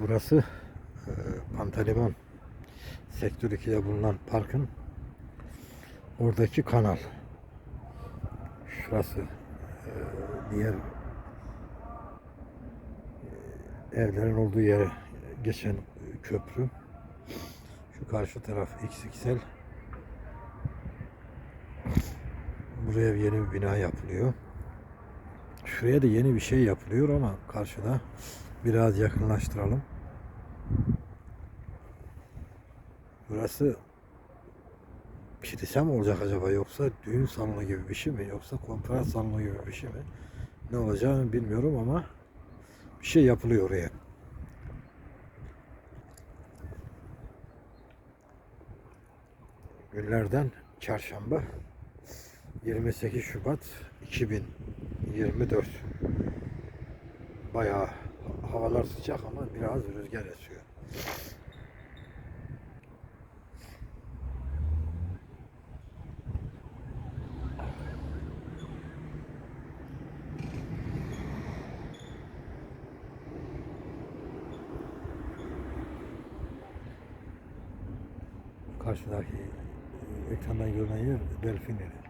Burası e, Pantalimon Sektör 2'de bulunan parkın oradaki kanal. Şurası e, diğer e, evlerin olduğu yere geçen köprü. Şu karşı taraf XXL. Buraya yeni bir bina yapılıyor. Şuraya da yeni bir şey yapılıyor ama karşıda biraz yakınlaştıralım. Burası kilise mi olacak acaba yoksa düğün salonu gibi bir şey mi yoksa konferans salonu gibi bir şey mi? Ne olacağını bilmiyorum ama bir şey yapılıyor oraya. Günlerden çarşamba 28 Şubat 2024 Bayağı havalar sıcak ama biraz rüzgar esiyor. Karşıdaki ekrandan görünen yer Delfinleri.